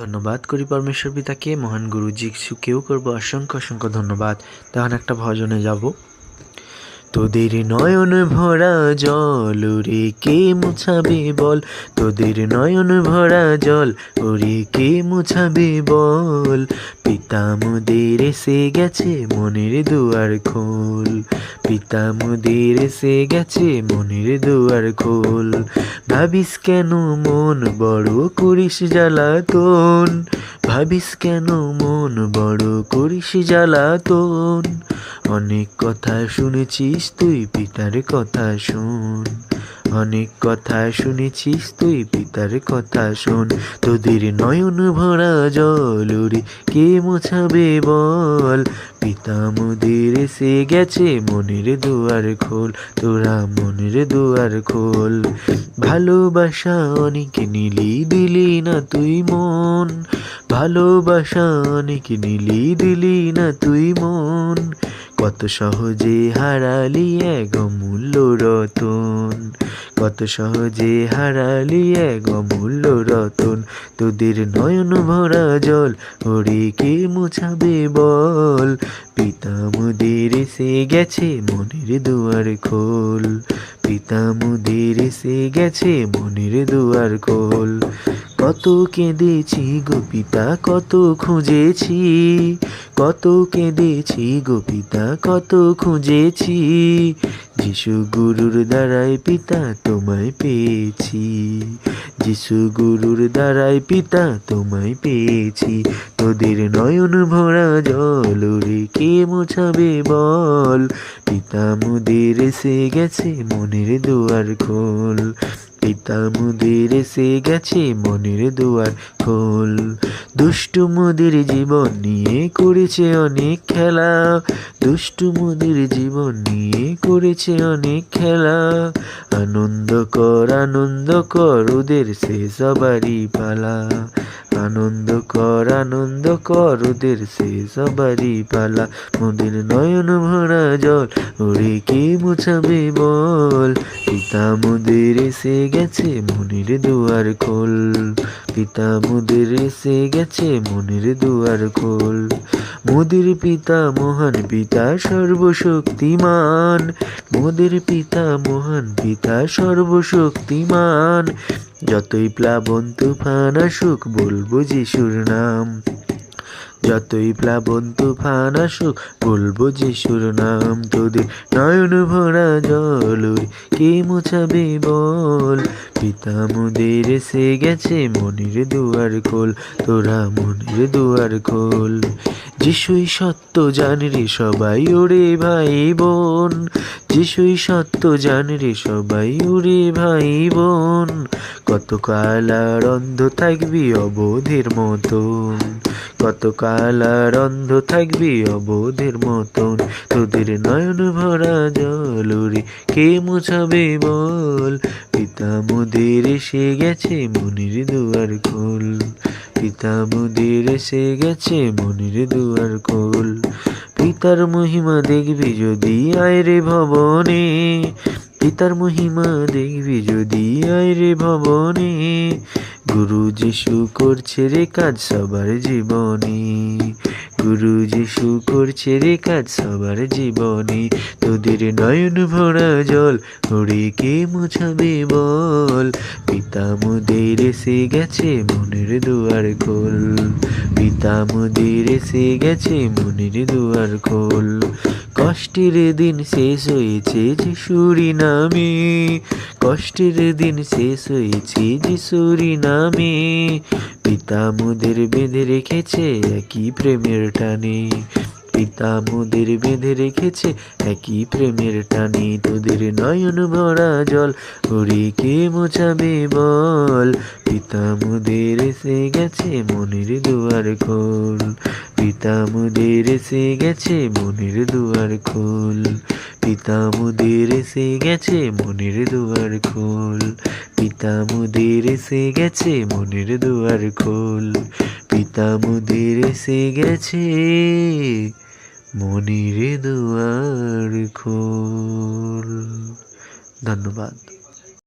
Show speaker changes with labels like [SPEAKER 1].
[SPEAKER 1] ধন্যবাদ করি পরমেশ্বর পিতাকে। মহান গুরু কেউ করব? অসংখ্য অসংখ্য ধন্যবাদ। তখন একটা ভজনে যাব। তোদের নয়ন ভরা জল, ওরে কে মুছাবে বল? তোদের নয়ন ভরা জল, ওরে কে মুছাবে বল? পিতা মোদের এসে গেছে মনের দুয়ার খোল। পিতা মোদের এসে গেছে মনের দুয়ার খোল। ভাবিস কেন মন বড় করিস জ্বালাতন ভাবিস কেন মন বড় করিস জ্বালাতন অনেক কথা শুনেছিস তুই, পিতার কথা শুন। অনেক কথা শুনেছিস তুই, পিতার কথা শোন। তোদের নয়ন ভরা জল ওরে কে মোছাবে বল? পিতা মোদের এসে গেছে মনের দুয়ার খোল, তোরা মনের দুয়ার খোল। ভালোবাসা অনেক নিলি দিলি না তুই মন। ভালোবাসা অনেক নিলি দিলি না তুই মন। কত সহজে হারালি এক অমূল্য রতন কত সহজে হারালি এক অমূল্য রতন তোদের নয়ন ভরা জল, ওরে কে মুছাবে বল? পিতা মুদের এসে গেছে মনের দুয়ার খোল। পিতা মুদের এসে গেছে মনের দুয়ার খোল। কত কেঁদেছি গোপিতা কত খুঁজেছি। কত কেঁদেছি গোপিতা কত খুঁজেছি। যিশু গুরুর দ্বারাই পিতা তোমায় পেয়েছি। যিশু গুরুর দ্বারাই পিতা তোমায় পেয়েছি। তোদের নয়ন ভরা জল রে কে মোছাবে বল। পিতা মুদের এসে গেছে মনের দুয়ার খোল। পিতা মুদির এসে গেছে মনের দুয়ার খোল। দুষ্টু মুদির জীবন নিয়ে করেছে অনেক খেলা। দুষ্টু মুদির জীবন নিয়ে করেছে অনেক খেলা। আনন্দ কর আনন্দ কর, ওদের সে সবারই পালা। আনন্দ কর আনন্দ কর, ওদের সে সবারই পালা। মোদের নয়ন ভরা জল, ওরে কে মুছাবে বল? পিতা মোদের এসে গেছে মনের দুয়ার খোল। পিতা মোদের এসে গেছে মনের দুয়ার খোল। মোদের পিতা মহান, পিতা সর্বশক্তিমান। মোদের পিতা মহান, পিতা সর্বশক্তিমান। যতই প্লাবন, তুফান আসুক, বলব যিশুর নাম যতই প্লাবন তুফান আসুক বলব যিশুর নাম তোদের নয়ন ভরা জল কে মোছাবে বল? পিতা মোদের এসে গেছে মনের দুয়ার খোল, তোরা মনের দুয়ার খোল। যিশুই সত্য জান সবাই ওরে ভাই বোন। যিশুই সত্য জান রে সবাই ওরে ভাই বোন কত কাল আর অন্ধ থাকবি অবোধের মতন। কত কাল আর অন্ধ থাকবি অবোধের মতন। তোদের নয়ন ভরা জল রে কে মুছাবে বল? পিতা মোদের এসে গেছে মনের দুয়ার খোল। পিতা মোদের এসে গেছে মনের দুয়ার খোল। পিতার মহিমা দেখবি যদি আয় রে ভবনে। পিতার মহিমা দেখবি যদি আয় রে ভবনে। গুরু যিশু করছে রে কাজ সবার জীবনে। গুরু যিশু করছে রে কাজ সবার জীবনে। তোদের নয়ন ভরা জল, ওরে কে মুছাবে বল? পিতা মোদের এসে গেছে মনের দুয়ার খোল। পিতা মোদের এসে গেছে মনের দুয়ার খোল। কষ্টের দিন শেষ হয়েছে যিশুরি নামে। কষ্টের দিন শেষ হয়েছে যিশুরি নামে। পিতা মোদের বেঁধে রেখেছে, একই প্রেমের টানে। পিতা মোদের বেঁধে রেখেছে, একই প্রেমের টানে। তোদের নয়ন ভরা জল, ওরে কে মোছাবে বল? পিতা মোদের এসে গেছে মনের দুয়ার খোল। পিতা মোদের এসে গেছে মনের দুয়ার খোল। পিতা মোদের এসে গেছে মনের দুয়ার খোল। পিতা মোদের এসে গেছে মনের দুয়ার খোল। পিতা মোদের এসে গেছে মনের দুয়ার খোল। ধন্যবাদ।